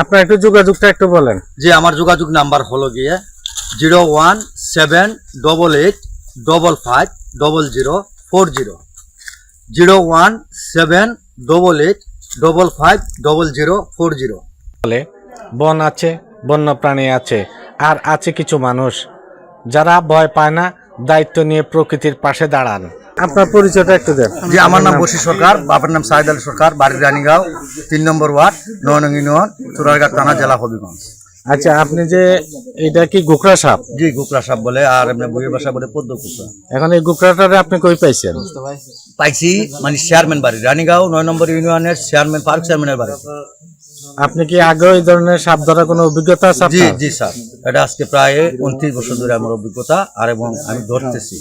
আপনার একটু যোগাযোগটা একটু বলেন। যে আমার যোগাযোগ নাম্বার হলো গিয়ে zero one seven double eight double five double zero four zero. Zero one seven double eight double five double zero four zero. বলে বন আছে বন্য প্রাণী আছে আর আছে কিছু মানুষ। যারা ভয় পায় না দায়িত্ব নিয়ে প্রকৃতির পাশে দাঁড়ান। আপনার পরিচয়টা একটু দেন। যে আমার নাম বশি সরকার বাবার নাম সাইদ আলী সরকার বাড়ি রানীগাঁও তিন নম্বর ওয়ার্ড নয়নং ইউনিয়ন চুরারঘাট থানা জেলা হবিগঞ্জ। আচ্ছা আপনি যে এটা কি গোকরা সাপ? জি গুকরা সাপ বলে আর এমনি বইয়ের ভাষা বলে পদ্ম কুকরা এখন এই গোকরাটারে আপনি কই পাইছেন? পাইছি মানে চেয়ারম্যান বাড়ি রানীগাঁও নয় নম্বর ইউনিয়নের চেয়ারম্যান পার্ক চেয়ারম্যানের বাড়ি। আপনি কি আগে এই ধরনের সাপ ধরার কোনো অভিজ্ঞতা আছে জি? জি স্যার। এটা আজকে প্রায় উনত্রিশ বছর ধরে আমার অভিজ্ঞতা আর এবং আমি ধরতেছি।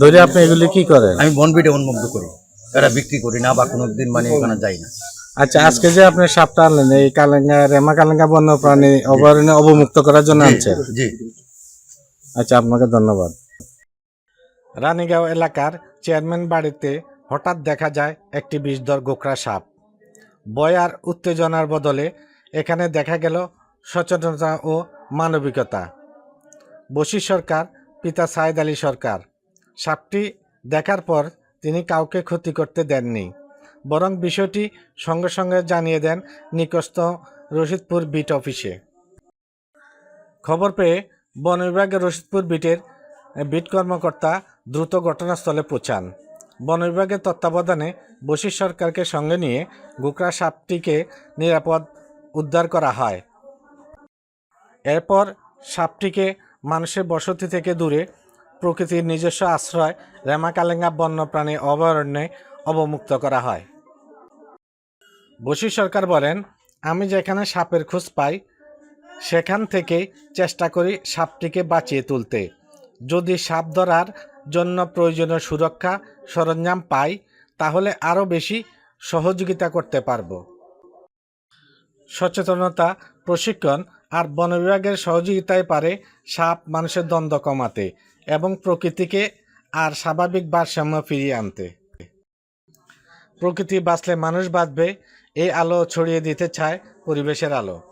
ধরে আপনি এগুলি কি করেন? আমি বনবিটে উন্মুক্ত করি। এরা বিক্রি করি না বা কোনো দিন মানে ওখানে যাই না। আচ্ছা আজকে যে আপনি সাপটা আনলেন এই কালেঙ্গা রেমা কালেঙ্গা বন্য প্রাণী অভয়ারণ্যে অবমুক্ত করার জন্য আনছেন? জি। আচ্ছা আপনাকে ধন্যবাদ। রানীগাঁও এলাকার চেয়ারম্যান বাড়িতে হঠাৎ দেখা যায় একটি বিষধর গোকরা সাপ। ভয় আর উত্তেজনার বদলে এখানে দেখা গেল সচেতনতা ও মানবিকতা। বশি সরকার পিতা সাইদ আলী সরকার। সাপটি দেখার পর তিনি কাউকে ক্ষতি করতে দেননি। বরং বিষয়টি সঙ্গে সঙ্গে জানিয়ে দেন নিকস্ত রশিদপুর বিট অফিসে। খবর পেয়ে বন বিভাগের রশিদপুর বিটের বিট কর্মকর্তা দ্রুত ঘটনাস্থলে পৌঁছান। বন বিভাগের তত্ত্বাবধানে বশির সরকারকে সঙ্গে নিয়ে গোকরা সাপটিকে নিরাপদ উদ্ধার করা হয়। এরপর সাপটিকে মানুষের বসতি থেকে দূরে প্রকৃতির নিজস্ব আশ্রয়, রেমাকালেঙ্গা বন্যপ্রাণী অভয়ারণ্যে অবমুক্ত করা হয়। বশি সরকার বলেন, আমি যেখানে সাপের খোঁজ পাই, সেখান থেকে চেষ্টা করি সাপটিকে বাঁচিয়ে তুলতে। যদি সাপ ধরার জন্য প্রয়োজনীয় সুরক্ষা সরঞ্জাম পাই, তাহলে আরও বেশি সহযোগিতা করতে পারব। সচেতনতা, প্রশিক্ষণ আর বন বিভাগের সহযোগিতায় পারে সাপ মানুষের দ্বন্দ্ব কমাতে। এবং প্রকৃতিকে আর স্বাভাবিক ভারসাম্য ফিরিয়ে আনতে। প্রকৃতি বাঁচলে মানুষ বাঁচবে, এই আলো ছড়িয়ে দিতে চায় পরিবেশের আলো।